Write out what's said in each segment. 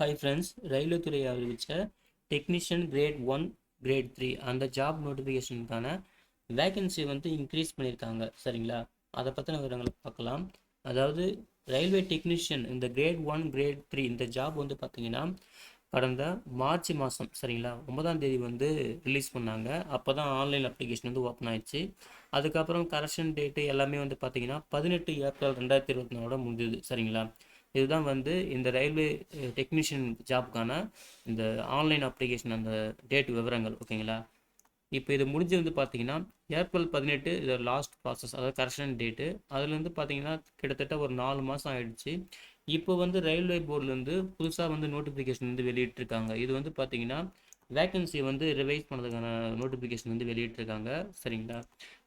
Hi friends railway துறை அறிவித்த technician grade one grade three அந்த ஜாப் நோட்டிஃபிகேஷனுக்கான வேகன்சி வந்து இன்க்ரீஸ் பண்ணியிருக்காங்க சரிங்களா? அதை பற்றின விவரங்களை பார்க்கலாம். அதாவது ரயில்வே டெக்னீஷியன் இந்த கிரேட் ஒன் கிரேட் த்ரீ இந்த ஜாப் வந்து பார்த்தீங்கன்னா கடந்த மார்ச் மாதம் சரிங்களா? ஒன்பதாம் தேதி வந்து ரிலீஸ் பண்ணாங்க. அப்போ தான் ஆன்லைன் அப்ளிகேஷன் வந்து ஓப்பன் ஆயிடுச்சு. அதுக்கப்புறம் கரெக்ஷன் டேட்டு எல்லாமே வந்து பார்த்தீங்கன்னா பதினெட்டு ஏப்ரல் ரெண்டாயிரத்தி இருபத்தி நாலோட முடிஞ்சது சரிங்களா? இதுதான் வந்து இந்த ரயில்வே டெக்னீஷியன் ஜாப்க்கான இந்த ஆன்லைன் அப்ளிகேஷன் அந்த டேட் விவரங்கள் ஓகேங்களா இப்போ இது முடிஞ்சு வந்து பார்த்தீங்கன்னா ஏப்ரல் பதினெட்டு இது லாஸ்ட் ப்ராசஸ் அதாவது கரெக்ஷன் டேட்டு அதுலேருந்து பார்த்தீங்கன்னா கிட்டத்தட்ட ஒரு நாலு மாதம் ஆயிடுச்சு. இப்போ வந்து ரயில்வே போர்ட்லேருந்து புதுசாக வந்து நோட்டிஃபிகேஷன் வந்து வெளியிட்டிருக்காங்க. இது வந்து பார்த்தீங்கன்னா வேக்கன்சி வந்து ரிவைஸ் பண்ணதுக்கான நோட்டிஃபிகேஷன் வந்து வெளியிட்டிருக்காங்க. சரிங்களா?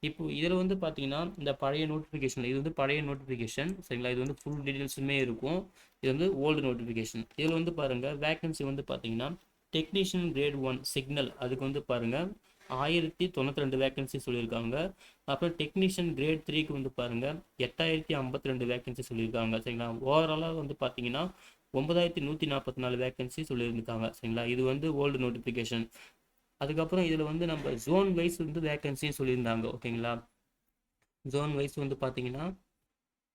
இப்போ இதில் வந்து பார்த்தீங்கன்னா இந்த பழைய நோட்டிஃபிகேஷன் இது வந்து பழைய நோட்டிஃபிகேஷன் சரிங்களா? இது வந்து ஃபுல் டீட்டெயில்ஸுமே இருக்கும். இது வந்து ஓல்டு நோட்டிஃபிகேஷன் இதில் வந்து பாருங்கள் வேக்கன்சி வந்து பார்த்தீங்கன்னா டெக்னீஷியன் கிரேட் ஒன் சிக்னல் அதுக்கு வந்து பாருங்கள் ஆயிரத்தி தொண்ணூற்றி ரெண்டு வேக்கன்சி சொல்லியிருக்காங்க. அப்புறம் டெக்னீஷியன் கிரேட் த்ரீக்கு வந்து பாருங்கள் எட்டாயிரத்தி ஐம்பத்தி ரெண்டு வேக்கன்சி சொல்லியிருக்காங்க சரிங்களா? ஓவராலாக வந்து பார்த்தீங்கன்னா ஒன்பதாயிரத்தி நூற்றி நாற்பத்தி நாலு வேக்கன்சி சொல்லியிருந்தாங்க சரிங்களா? இது வந்து ஓல்டு நோட்டிஃபிகேஷன் அதுக்கப்புறம் இதில் வந்து நம்ம ஜோன் வைஸ் வந்து வேக்கன்சியும் சொல்லியிருந்தாங்க ஓகேங்களா? ஜோன் வைஸ் வந்து பார்த்தீங்கன்னா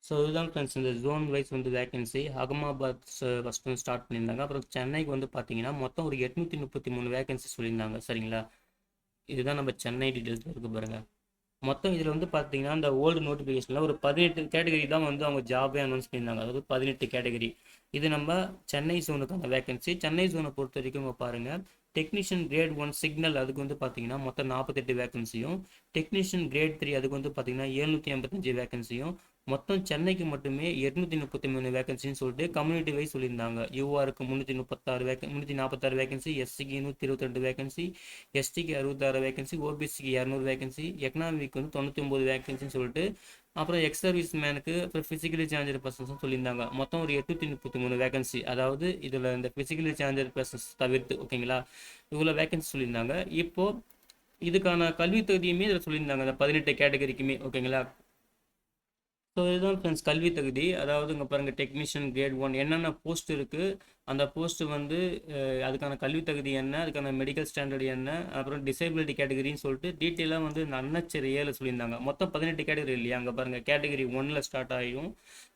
ஸோ இதுதான் ஃப்ரெண்ட்ஸ் இந்த ஜோன் வைஸ் வந்து வேகன்சி அகமாபாத் ஃபஸ்ட் வந்து ஸ்டார்ட் பண்ணியிருந்தாங்க. அப்புறம் சென்னைக்கு வந்து பார்த்தீங்கன்னா மொத்தம் ஒரு எட்நூற்றி முப்பத்தி மூணு வேகன்சி சொல்லியிருந்தாங்க சரிங்களா? இதுதான் நம்ம சென்னை டீட்டெயில்ஸ் இருக்கு பாருங்கள் மொத்தம் இதில் வந்து பார்த்தீங்கன்னா அந்த ஓல்டு நோட்டிஃபிகேஷனில் ஒரு பதினெட்டு கேட்டகரி தான் வந்து அவங்க ஜாபே அனௌன்ஸ் பண்ணியிருந்தாங்க. அதாவது பதினெட்டு கேட்டகரி இது நம்ம சென்னை ஜோனுக்கான வேகன்சி சென்னை ஜோனை பொறுத்த வரைக்கும் இங்கே பாருங்கள் டெக்னீஷியன் கிரேட் ஒன் சிக்னல் அதுக்கு வந்து பார்த்தீங்கன்னா மொத்தம் நாற்பத்தெட்டு வேகன்சியும் டெக்னீஷியன் கிரேட் த்ரீ அதுக்கு வந்து பார்த்தீங்கன்னா எழுநூற்றி ஐம்பத்தஞ்சு வேகன்சியும் மொத்தம் சென்னைக்கு மட்டுமே எட்நூற்றி முப்பத்தி மூணு வேகன்சின்னு சொல்லிட்டு கம்யூனிட்டி வைஸ் சொல்லியிருந்தாங்க யூஆருக்கு முந்நூற்றி முப்பத்தாறு வேக முந்நூற்றி நாற்பத்தாறு வேகன்சி எஸ்சிக்கு நூற்றி இருபத்தி ரெண்டு வேகன்சி எஸ்டிக்கு அறுபத்தாறு வேகன்சி ஓபிசிக்கு இரநூறு வேகன்சி எக்கனாமிக்கு வந்து தொண்ணூற்றி ஒம்பது வேகன்சின்னு சொல்லிட்டு அப்புறம் எக்ஸ் சர்வீஸ் மேனுக்கு அப்புறம் ஃபிசிக்கலி சேஞ்சர் பர்சன்ஸும் சொல்லியிருந்தாங்க. மொத்தம் ஒரு எட்நூற்றி முப்பத்தி மூணு வேகன்சி அதாவது இதில் இந்த ஃபிசிக்கலி சேஞ்சர் பர்சன்ஸ் தவிர்த்து ஓகேங்களா இவ்வளோ வேகன்சி சொல்லியிருந்தாங்க. இப்போது இதுக்கான கல்வி தகுதியுமே இதில் சொல்லியிருந்தாங்க. அந்த பதினெட்டு கேட்டகரிக்குமே ஓகேங்களா ஸோ இதுதான் ஃப்ரெண்ட்ஸ் கல்வி தகுதி. அதாவது இங்கே பாருங்கள் டெக்னீஷியன் கிரேட் ஒன் என்னென்ன போஸ்ட் இருக்குது அந்த போஸ்ட்டு வந்து அதுக்கான கல்வி தகுதி என்ன அதுக்கான மெடிக்கல் ஸ்டாண்டர்ட் என்ன அப்புறம் டிசேபிலிட்டி கேட்டகரின்னு சொல்லிட்டு டீட்டெயிலாக வந்து அன்னச்சரி ஏழு சொல்லியிருந்தாங்க. மொத்தம் பதினெட்டு கேட்டகரி இல்லையா? அங்கே பாருங்கள் கேட்டகரி ஒன்னில் ஸ்டார்ட் ஆகியும்.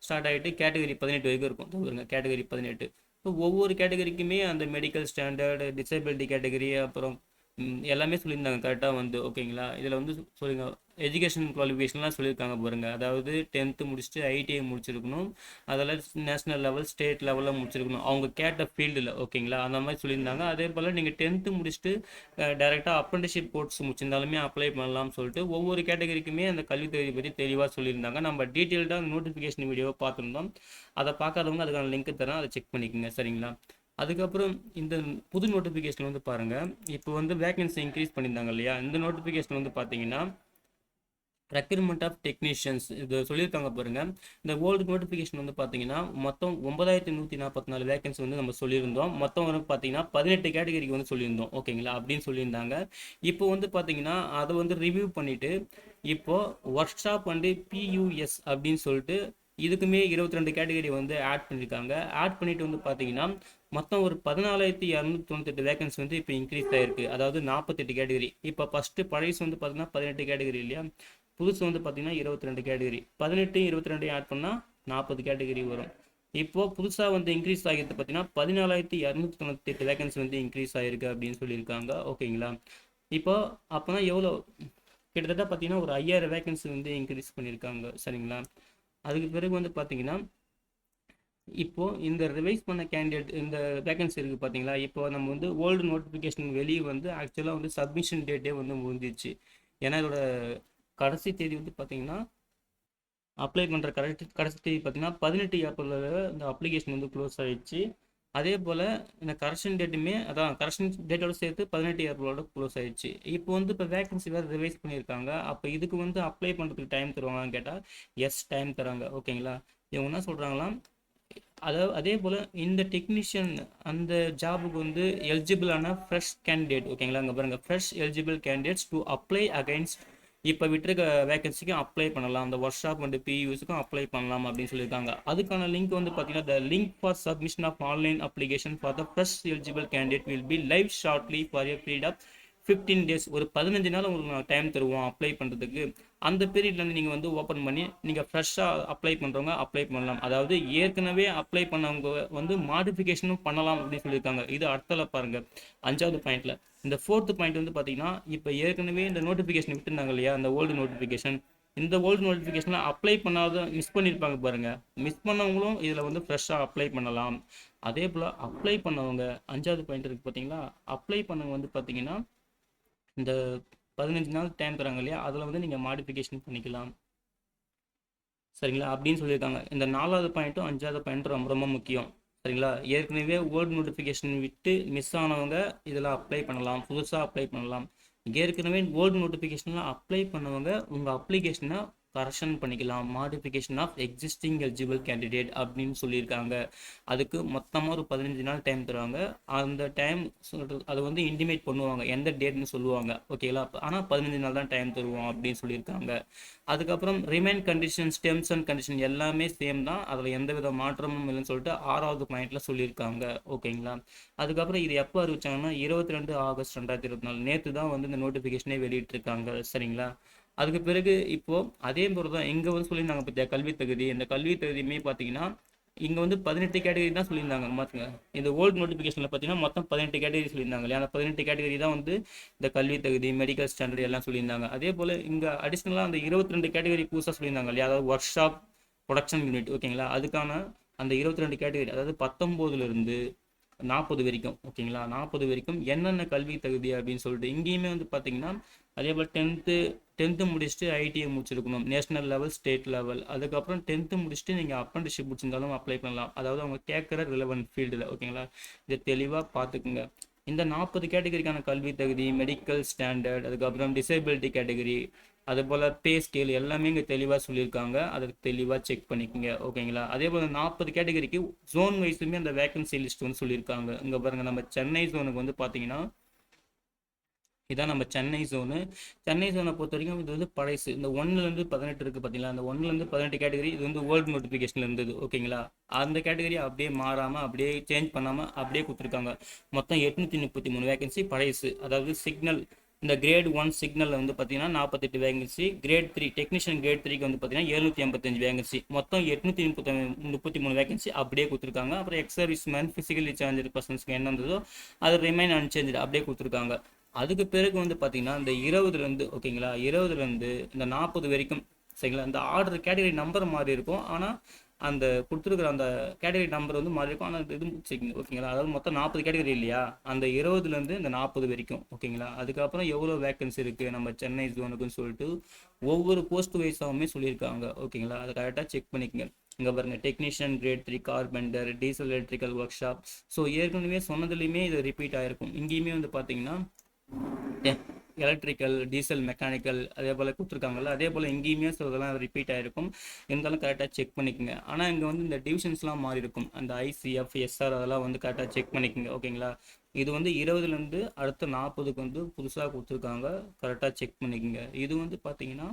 ஸ்டார்ட் ஆகிட்டு கேட்டகரி பதினெட்டு வரைக்கும் இருக்கும். பாருங்க கேட்டகரி பதினெட்டு. ஸோ ஒவ்வொரு கேட்டகரிக்குமே அந்த மெடிக்கல் ஸ்டாண்டர்டு டிசேபிலிட்டி கேட்டகரி அப்புறம் எல்லாமே சொல்லியிருந்தாங்க. கரெக்டாக வந்து ஓகேங்களா? இதில் வந்து சொல்லுங்க எஜுகேஷன் குவாலிஃபிகேஷன்லாம் சொல்லியிருக்காங்க பாருங்கள் அதாவது டென்த்து முடிச்சுட்டு ஐடிஐ முடிச்சிருக்கணும். அதில் நேஷ்னல் லெவல் ஸ்டேட் லெவலில் முடிச்சிருக்கணும். அவங்க கேட்ட ஃபீல்டில் ஓகேங்களா? அந்த மாதிரி சொல்லியிருந்தாங்க. அதே போல் நீங்கள் டென்த்து முடிச்சுட்டு டேரெக்டாக அப்ரண்டிஷிப் கோர்ஸ் முடிச்சிருந்தாலுமே அப்ளை பண்ணலாம்னு சொல்லிட்டு ஒவ்வொரு கேட்டகரிக்குமே அந்த கல்வி தகுதி பற்றி தெளிவாக சொல்லியிருந்தாங்க. நம்ம டீட்டெயில்டாக நோட்டிஃபிகேஷன் வீடியோவை பார்த்துருந்தோம். அதை பார்க்காதவங்க அதுக்கான லிங்க் தரேன். அதை செக் பண்ணிக்கோங்க. சரிங்களா? அதுக்கப்புறம் இந்த புது நோட்டிஃபிகேஷன் வந்து பாருங்கள் இப்போ வந்து வேகன்சி இன்க்ரீஸ் பண்ணியிருந்தாங்க இல்லையா? இந்த நோட்டிஃபிகேஷன் வந்து பார்த்தீங்கன்னா ரெக்ரூட்மெண்ட் ஆஃப் டெக்னீஷியன்ஸ் இது சொல்லியிருக்காங்க பாருங்கள் இந்த ஓல்டு நோட்டிஃபிகேஷன் வந்து பார்த்தீங்கன்னா மொத்தம் ஒன்பதாயிரத்தி நூற்றி நாற்பத்தி நாலு வேகன்சி வந்து நம்ம சொல்லியிருந்தோம். மொத்தம் வந்து பார்த்தீங்கன்னா பதினெட்டு கேட்டகரிக்கு வந்து சொல்லியிருந்தோம். ஓகேங்களா அப்படின்னு சொல்லியிருந்தாங்க. இப்போ வந்து பார்த்தீங்கன்னா அதை வந்து ரிவ்யூ பண்ணிவிட்டு இப்போது ஒர்க் ஷாப் வந்து பியூஎஸ் அப்படின்னு சொல்லிட்டு இதுக்குமே இருபத்தி ரெண்டு கேட்டகரி வந்து ஆட் பண்ணியிருக்காங்க ஆட் பண்ணிட்டு வந்து பார்த்தீங்கன்னா மொத்தம் ஒரு பதினாலாயிரத்தி இரநூத்தி தொண்ணூத்தெட்டு வேகன்சி வந்து இப்போ இன்க்ரீஸ் ஆயிருக்கு. அதாவது நாற்பத்தெட்டு கேட்டகரி இப்போ ஃபஸ்ட்டு பழையசு வந்து பார்த்தீங்கன்னா பதினெட்டு கேட்டகரி இல்லையா? புதுசு வந்து பார்த்தீங்கன்னா இருபத்தி ரெண்டு கேட்டகரி பதினெட்டு இருபத்தி ரெண்டையும் ஆட் பண்ணால் நாற்பது கேட்டகரி வரும். இப்போது புதுசாக வந்து இன்க்ரீஸ் ஆகிறது பார்த்தீங்கன்னா பதினாலாயிரத்தி இரநூத்தி தொண்ணூற்றி எட்டு வேகன்சி வந்து இன்க்ரீஸ் ஆகிருக்கு அப்படின்னு சொல்லியிருக்காங்க. ஓகேங்களா? இப்போ அப்போனா எவ்வளோ கிட்டத்தட்ட பார்த்தீங்கன்னா ஒரு ஐயாயிரம் வேகன்சி வந்து இன்க்ரீஸ் பண்ணியிருக்காங்க. சரிங்களா? அதுக்கு பிறகு வந்து பார்த்தீங்கன்னா இப்போது இந்த ரிவைஸ் பண்ண கேண்டிடேட் இந்த வேகன்சி இருக்குது பார்த்தீங்களா இப்போ நம்ம வந்து ஓல்டு நோட்டிஃபிகேஷன் வெளியே வந்து ஆக்சுவலாக வந்து சப்மிஷன் டேட்டே வந்து முடிஞ்சிச்சு ஏன்னா இதோட கடைசி தேதி வந்து பார்த்தீங்கன்னா அப்ளை பண்ணுற கரெக்ட் கடைசி தேதி பார்த்தீங்கன்னா பதினெட்டு ஏப்ரலில் இந்த அப்ளிகேஷன் வந்து க்ளோஸ் ஆகிடுச்சு அதே போல் இந்த கரெக்ஷன் டேட்டுமே அதான் கரெக்ஷன் டேட்டோட சேர்த்து பதினெட்டு ஏப்ரலோட க்ளோஸ் ஆயிடுச்சு. இப்போ வந்து இப்போ வேகன்சி வேறு ரிவைஸ் பண்ணியிருக்காங்க அப்போ இதுக்கு வந்து அப்ளை பண்ணுறதுக்கு டைம் தருவாங்கன்னு கேட்டால் எஸ் டைம் தராங்க. ஓகேங்களா இவங்க என்ன சொல்கிறாங்களாம் அதாவது அதே போல் இந்த டெக்னீஷியன் அந்த ஜாபுக்கு வந்து எலிஜிபிளான ஃப்ரெஷ் கேண்டிடேட் ஓகேங்களா அங்கே பாருங்கள் fresh eligible candidates to apply against இப்போ விட்டுருக்க வேகன்சிக்கும் அப்ளை பண்ணலாம். அந்த ஒர்க் ஷாப் வந்து பியூஸுக்கும் அப்ளை பண்ணலாம் அப்படின்னு சொல்லியிருக்காங்க. அதுக்கான லிங்க் வந்து பார்த்தீங்கன்னா the link for submission of online application for the fresh eligible candidate will be live shortly for a period of fifteen days ஒரு பதினஞ்சு நாள் உங்களுக்கு நான் டைம் தருவோம் அப்ளை பண்ணுறதுக்கு அந்த பீரியட்லேருந்து நீங்கள் வந்து ஓப்பன் பண்ணி நீங்கள் ஃப்ரெஷ்ஷாக அப்ளை பண்ணுறவங்க அப்ளை பண்ணலாம். அதாவது ஏற்கனவே அப்ளை பண்ணவங்க வந்து மாடிஃபிகேஷனும் பண்ணலாம் அப்படின்னு சொல்லியிருக்காங்க. இது அடுத்தல பாருங்கள் அஞ்சாவது பாயிண்ட்டில் இந்த ஃபோர்த்து பாயிண்ட் வந்து பார்த்தீங்கன்னா இப்போ ஏற்கனவே இந்த நோட்டிஃபிகேஷன் விட்டுருந்தாங்க இல்லையா? அந்த ஓல்டு நோட்டிஃபிகேஷன் இந்த ஓல்டு நோட்டிஃபிகேஷனில் அப்ளை பண்ணாத மிஸ் பண்ணியிருப்பாங்க பாருங்கள் மிஸ் பண்ணவங்களும் இதில் வந்து ஃப்ரெஷ்ஷாக அப்ளை பண்ணலாம். அதே போல் அப்ளை பண்ணவங்க அஞ்சாவது பாயிண்ட் இருக்குது பார்த்தீங்களா அப்ளை பண்ணவங்க வந்து பார்த்தீங்கன்னா இந்த பதினஞ்சு நாள் டைம் தராங்க இல்லையா? அதில் வந்து நீங்கள் மாடிஃபிகேஷன் பண்ணிக்கலாம். சரிங்களா? அப்படின்னு சொல்லியிருக்காங்க. இந்த நாலாவது பாயிண்ட்டும் அஞ்சாவது பாயிண்ட்டும் ரொம்ப ரொம்ப முக்கியம். சரிங்களா? ஏற்கனவே ஓல்டு நோட்டிஃபிகேஷன் விட்டு மிஸ் ஆனவங்க இதில் அப்ளை பண்ணலாம். புதுசாக அப்ளை பண்ணலாம். ஏற்கனவே ஓல்டு நோட்டிஃபிகேஷனில் அப்ளை பண்ணவங்க உங்கள் அப்ளிகேஷனை கரெக்ஷன் பண்ணிக்கலாம். Modification of existing eligible candidate அப்படின்னு சொல்லியிருக்காங்க. அதுக்கு மொத்தமாக ஒரு பதினஞ்சு நாள் டைம் தருவாங்க. அந்த டைம் சொல்கிறது அதை வந்து இன்டிமேட் பண்ணுவாங்க. எந்த டேட்னு சொல்லுவாங்க. ஓகேங்களா ஆனால் பதினஞ்சு நாள் தான் டைம் தருவோம் அப்படின்னு சொல்லியிருக்காங்க. அதுக்கப்புறம் remain conditions terms and condition எல்லாமே சேம் தான். அதில் எந்த வித மாற்றமும் இல்லைன்னு சொல்லிட்டு ஆறாவது பாயிண்ட்டில் சொல்லியிருக்காங்க. ஓகேங்களா அதுக்கப்புறம் இது எப்போ அறிவிச்சாங்கன்னா இருபத்தி ரெண்டு ஆகஸ்ட் ரெண்டாயிரத்தி இருபத்தி நாலு. நேற்று தான் வந்து இந்த நோட்டிஃபிகேஷனே வெளியிட்டிருக்காங்க. சரிங்களா? அதுக்கு பிறகு இப்போது அதே மாதிரி தான் இங்கே வந்து சொல்லியிருந்தாங்க பார்த்தியா கல்வி தகுதி. இந்த கல்வி தகுதியுமே பார்த்தீங்கன்னா இங்கே வந்து பதினெட்டு கேட்டகரி தான் சொல்லியிருந்தாங்க மாற்றுங்க இந்த ஓல்டு நோட்டிஃபிகேஷனில் பார்த்தீங்கன்னா மொத்தம் பதினெட்டு கேட்டகரி சொல்லியிருந்தாங்க இல்லையா அந்த பதினெட்டு கேட்டகரி தான் வந்து இந்த கல்வி தகுதி மெடிக்கல் ஸ்டாண்டர்ட் எல்லாம் சொல்லியிருந்தாங்க. அதே போல் இங்கே அடிஷ்னலாக அந்த இருபத்தி ரெண்டு கேட்டகரி புதுசாக சொல்லியிருந்தாங்க இல்லையா? அதாவது ஒர்க் ஷாப் ப்ரொடக்ஷன் யூனிட் ஓகேங்களா அதுக்கான அந்த இருபத்தி ரெண்டு கேட்டகரி அதாவது பத்தொம்போதுலேருந்து நாற்பது வரைக்கும் ஓகேங்களா? நாற்பது வரைக்கும் என்னென்ன கல்வி தகுதி அப்படின்னு சொல்லிட்டு இங்கேயுமே வந்து பார்த்தீங்கன்னா அதே போல் டென்த்து டென்த்து முடிச்சுட்டு ஐடிஐ முடிச்சிருக்கணும். நேஷனல் லெவல் ஸ்டேட் லெவல் அதுக்கப்புறம் டென்த்து முடிச்சுட்டு நீங்கள் அப்ரண்டிஷிப் முடிச்சிருந்தாலும் அப்ளை பண்ணலாம். அதாவது அவங்க கேட்குற ரிலவெண்ட் ஃபீல்டில் ஓகேங்களா? இதை தெளிவாக பார்த்துக்குங்க இந்த நாற்பது கேட்டகரிக்கான கல்வி தகுதி மெடிக்கல் ஸ்டாண்டர்ட் அதுக்கப்புறம் டிசேபிலிட்டி கேட்டகரி அதுபோல் பே ஸ்கேல் எல்லாமே இங்கே தெளிவாக சொல்லியிருக்காங்க. அதை தெளிவாக செக் பண்ணிக்கோங்க ஓகேங்களா அதே போல் நாற்பது கேட்டகரிக்கு ஜோன் வைஸுமே அந்த வேகன்சி லிஸ்ட் வந்து சொல்லியிருக்காங்க. இங்கே பாருங்கள் நம்ம சென்னை ஜோனுக்கு வந்து பார்த்தீங்கன்னா இதான் நம்ம சென்னை ஜோனு சென்னை ஜோனை பொறுத்த வரைக்கும் இது வந்து பழைசு. இந்த ஒன்னுலேருந்து பதினெட்டு இருக்குது பார்த்தீங்களா அந்த ஒன்றுலேருந்து பதினெட்டு கேட்டகரி இது வந்து வேர்ல்டு நோட்டிஃபிகேஷனில் இருந்தது ஓகேங்களா அந்த கேட்டகரி அப்படியே மாறாமல் அப்படியே சேஞ்ச் பண்ணாமல் அப்படியே கொடுத்துருக்காங்க. மொத்தம் எட்நூற்றி முப்பத்தி மூணு வேகன்சி பழைசு. அதாவது சிக்னல் இந்த கிரேட் ஒன் சிக்னலில் வந்து பார்த்தீங்கன்னா நாற்பத்தெட்டு vacancy grade three technician grade த்ரீக்கு வந்து பார்த்தீங்கன்னா எழுநூற்றி எண்பத்தஞ்சு வேகன்சி மொத்தம் எட்நூற்றி முப்பத்தி முப்பத்தி மூணு வேகன்சி அப்படியே கொடுத்துருக்காங்க. அப்புறம் ex service man physically challenged பர்சன்ஸ்க்கு என்ன இருந்ததோ அது ரிமைன் அன்சேஞ்சு அப்படியே கொடுத்துருக்காங்க. அதுக்கு பிறகு வந்து பார்த்தீங்கன்னா இந்த இருபதுலேருந்து ஓகேங்களா இருபதுலேருந்து இந்த நாற்பது வரைக்கும் சரிங்களா? இந்த ஆர்டர் கேட்டகரி நம்பர் மாதிரி இருக்கும். ஆனால் அந்த கொடுத்துருக்குற அந்த கேட்டகரி நம்பர் வந்து மாறி இருக்கும். ஆனால் இது வச்சுக்கோங்க ஓகேங்களா அதாவது மொத்தம் நாற்பது கேட்டகரி இல்லையா? அந்த இருபதுலேருந்து இந்த நாற்பது வரைக்கும் ஓகேங்களா அதுக்கப்புறம் எவ்வளோ வேக்கன்சி இருக்குது நம்ம சென்னை ஜோனுக்குன்னு சொல்லிட்டு ஒவ்வொரு போஸ்ட் வைஸாகவுமே சொல்லியிருக்காங்க ஓகேங்களா அதை கரெக்டாக செக் பண்ணிக்கங்க. இங்கே பாருங்க technician grade three carpenter diesel electrical work shop so ஏற்கனவே சொன்னதுலேயுமே இது ரிப்பீட் ஆகிருக்கும் இங்கேயுமே வந்து பார்த்தீங்கன்னா எலக்ட்ரிக்கல் டீசல் மெக்கானிக்கல் அதே போல் கொடுத்துருக்காங்கல்ல அதே போல் எங்கேயுமே ஸோ இதெல்லாம் ரிப்பீட் ஆகிருக்கும் இருந்தாலும் கரெக்டாக செக் பண்ணிக்கோங்க. ஆனால் இங்கே வந்து இந்த டிவிஷன்ஸ்லாம் மாறி இருக்கும். அந்த ஐசிஎஃப் எஸ்ஆர் அதெல்லாம் வந்து கரெக்டாக செக் பண்ணிக்கோங்க ஓகேங்களா இது வந்து இருபதுலேருந்து அடுத்த நாற்பதுக்கு வந்து புதுசாக கொடுத்துருக்காங்க. கரெக்டாக செக் பண்ணிக்கோங்க. இது வந்து பார்த்தீங்கன்னா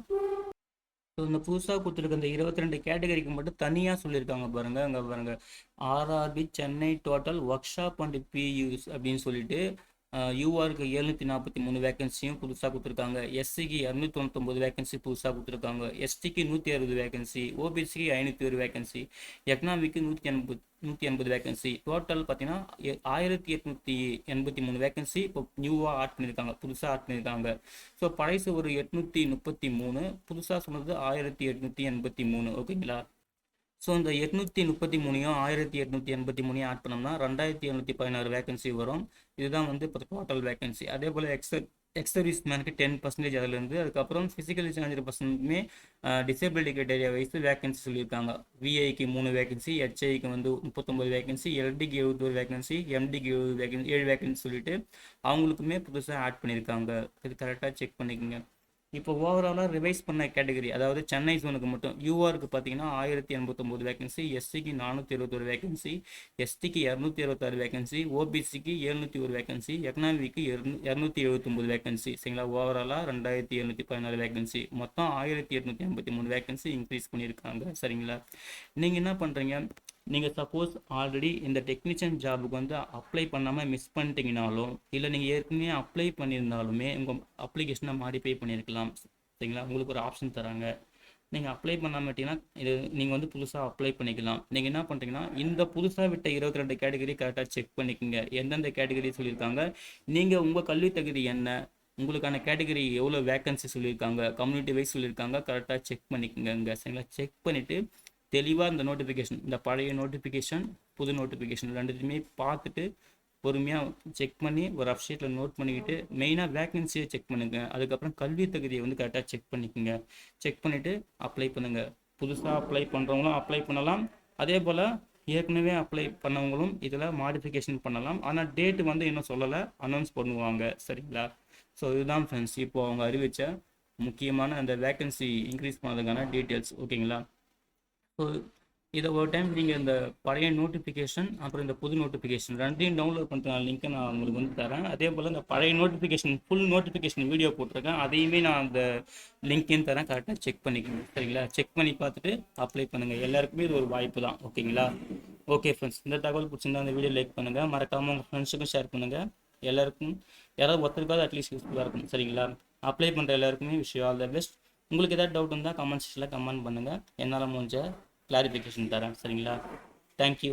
ஸோ இந்த புதுசாக கொடுத்துருக்க இந்த இருபத்தி ரெண்டு கேட்டகரிக்கு மட்டும் தனியாக சொல்லியிருக்காங்க பாருங்க. அங்கே பாருங்க. RRB Chennai total work shop and PUs அப்படின்னு சொல்லிட்டு யூஆருக்கு எழுநூற்றி நாற்பத்தி மூணு வேகன்சியும் புதுசாக கொடுத்துருக்காங்க. எஸ்சிக்கு இரநூத்தி தொண்ணூத்தொம்பது வேகன்சி புதுசாக கொடுத்துருக்காங்க. எஸ்டிக்கு நூற்றி அறுபது வேகன்சி ஓபிசிக்கு ஐநூற்றி ஒரு வேகன்சி எக்கனாமிக்கு நூற்றி எண்பது நூற்றி எண்பது வேகன்சி டோட்டல் பார்த்தீங்கன்னா எ- ஆயிரத்தி எட்நூற்றி எண்பத்தி மூணு வேகன்சி இப்போ நியூவாக ஆட் பண்ணியிருக்காங்க புதுசாக ஆட் பண்ணியிருக்காங்க ஸோ பழைசு ஒரு எட்நூற்றி முப்பத்தி மூணு புதுசாக சொன்னது ஆயிரத்தி எட்நூற்றி எண்பத்தி மூணு. ஓகேங்களா ஸோ இந்த எட்நூற்றி முப்பத்தி மூணையும் ஆயிரத்தி எட்நூற்றி எண்பத்தி மூணையும் ஆட் பண்ணோம்னா ரெண்டாயிரத்தி எழுநூற்றி பதினாறு வேகன்சி வரும். இதுதான் வந்து இப்போ டோட்டல் வேகன்சி அதே போல் எக்ஸ எக்ஸர்வீஸ் மேனுக்கு டென் பர்சன்டேஜ் அதுலேருந்து அதுக்கப்புறம் ஃபிசிக்கலி சேஞ்சர் பர்சன்ட்டுமே டிசேபிலிட்டி கிரைட்டேரியா வைஸ் வேகன்சி சொல்லியிருக்காங்க. விஐக்கு மூணு வேகன்சி ஹெச்ஐக்கு வந்து முப்பத்தொம்பது வேகன்சி எல்டிக்கு எழுபத்தொரு வேகன்சி எம்டிக்கு எழுபது வேகன்சி ஏழு வேகன்சி சொல்லிட்டு அவங்களுக்குமே புதுசாக ஆட் பண்ணியிருக்காங்க. இது கரெக்டாக செக் பண்ணிக்கோங்க. இப்போ ஓவராலாக ரிவைஸ் பண்ண கேட்டகரி அதாவது சென்னை ஜோனுக்கு மட்டும் யூஆருக்கு பார்த்தீங்கன்னா ஆயிரத்தி எண்பத்தொம்போது வேகன்சி எஸ்சிக்கு நானூற்றி இருபத்தொரு வேகன்சி எஸ்டிக்கு இரநூத்தி இருபத்தாறு வேகன்சி ஓபிசிக்கு எழுநூற்றி ஒரு வேகன்சி எக்கனாமிக்கு இரநூத்தி எழுபத்தொம்போது வேகன்சி சரிங்களா? ஓவராலாக ரெண்டாயிரத்தி எழுநூற்றி பதினாலு வேகன்சி மொத்தம் ஆயிரத்தி எட்நூற்றி ஐம்பத்தி மூணு வேகன்சி இன்க்ரீஸ் பண்ணியிருக்காங்க சரிங்களா? நீங்கள் என்ன பண்ணுறீங்க நீங்கள் சப்போஸ் ஆல்ரெடி இந்த டெக்னீஷியன் ஜாபுக்கு வந்து அப்ளை பண்ணாமல் மிஸ் பண்ணிட்டீங்கனாலும் இல்லை நீங்கள் ஏற்கனவே அப்ளை பண்ணியிருந்தாலுமே உங்கள் அப்ளிகேஷனை மாடிஃபை பண்ணியிருக்கலாம். சரிங்களா? உங்களுக்கு ஒரு ஆப்ஷன் தராங்க. நீங்கள் அப்ளை பண்ணாமட்டிங்கன்னா இது நீங்கள் வந்து புதுசாக அப்ளை பண்ணிக்கலாம். நீங்கள் என்ன பண்ணுறீங்கன்னா இந்த புதுசாக விட்ட இருபத்தி ரெண்டு கேட்டகரி கரெக்டாக செக் பண்ணிக்கோங்க. எந்தெந்த கேட்டகரி சொல்லியிருக்காங்க. நீங்கள் உங்கள் கல்வி தகுதி என்ன? உங்களுக்கான கேட்டகரி எவ்வளோ வேக்கன்சி சொல்லியிருக்காங்க? கம்யூனிட்டி வைஸ் சொல்லியிருக்காங்க கரெக்டாக செக் பண்ணிக்கோங்க சரிங்களா? செக் பண்ணிவிட்டு தெளிவாக இந்த நோட்டிஃபிகேஷன் இந்த பழைய நோட்டிஃபிகேஷன் புது நோட்டிஃபிகேஷன் ரெண்டுத்தையுமே பார்த்துட்டு பொறுமையாக செக் பண்ணி ஒரு அப்ஷீட்டில் நோட் பண்ணிக்கிட்டு மெயினாக வேக்கன்சியை செக் பண்ணுங்க. அதுக்கப்புறம் கல்வி தகுதியை வந்து கரெக்டாக செக் பண்ணிக்கோங்க. செக் பண்ணிவிட்டு அப்ளை பண்ணுங்கள் புதுசாக அப்ளை பண்ணுறவங்களும் அப்ளை பண்ணலாம். அதே போல் ஏற்கனவே அப்ளை பண்ணவங்களும் இதில் மாடிஃபிகேஷன் பண்ணலாம். ஆனால் டேட் வந்து இன்னும் சொல்லலை. அனௌன்ஸ் பண்ணுவாங்க. சரிங்களா? ஸோ இதுதான் ஃப்ரெண்ட்ஸ் இப்போது அவங்க அறிவித்த முக்கியமான அந்த வேக்கன்சி இன்க்ரீஸ் பண்ணதுக்கான டீட்டெயில்ஸ் ஓகேங்களா ஸோ இதை ஒரு டைம் நீங்கள் இந்த பழைய நோட்டிஃபிகேஷன் அப்புறம் இந்த புது நோட்டிஃபிகேஷன் ரெண்டையும் டவுன்லோட் பண்ணுற லிங்க்கை நான் உங்களுக்கு வந்து தரேன். அதே போல் இந்த பழைய நோட்டிஃபிகேஷன் ஃபுல் நோட்டிஃபிகேஷன் வீடியோ போட்டிருக்கேன். அதையுமே நான் அந்த லிங்க்கையும் தரேன். கரெக்டாக செக் பண்ணிக்கோங்க. சரிங்களா? செக் பண்ணி பார்த்துட்டு அப்ளை பண்ணுங்கள் எல்லாருக்குமே இது ஒரு வாய்ப்பு தான். ஓகேங்களா ஓகே ஃப்ரெண்ட்ஸ் இந்த தகவல் பிடிச்சிருந்தா அந்த வீடியோ லைக் பண்ணுங்கள் மறக்காமல் உங்கள் ஃப்ரெண்ட்ஸுக்கும் ஷேர் பண்ணுங்கள் எல்லாருக்கும் யாராவது ஒருத்தருக்காவது அட்லீஸ்ட் யூஸ்ஃபுல்லாக இருக்கும் சரிங்களா? அப்ளை பண்ணுற எல்லாருக்குமே விஷயம் ஆல் த பெஸ்ட் உங்களுக்கு ஏதாவது டவுட் இருந்தால் கமெண்ட் செக்ஷனில் கமெண்ட் பண்ணுங்கள் என்னால் முடிஞ்ச கிளாரிஃபிகேஷன் தரேன் சரிங்களா? தேங்க்யூ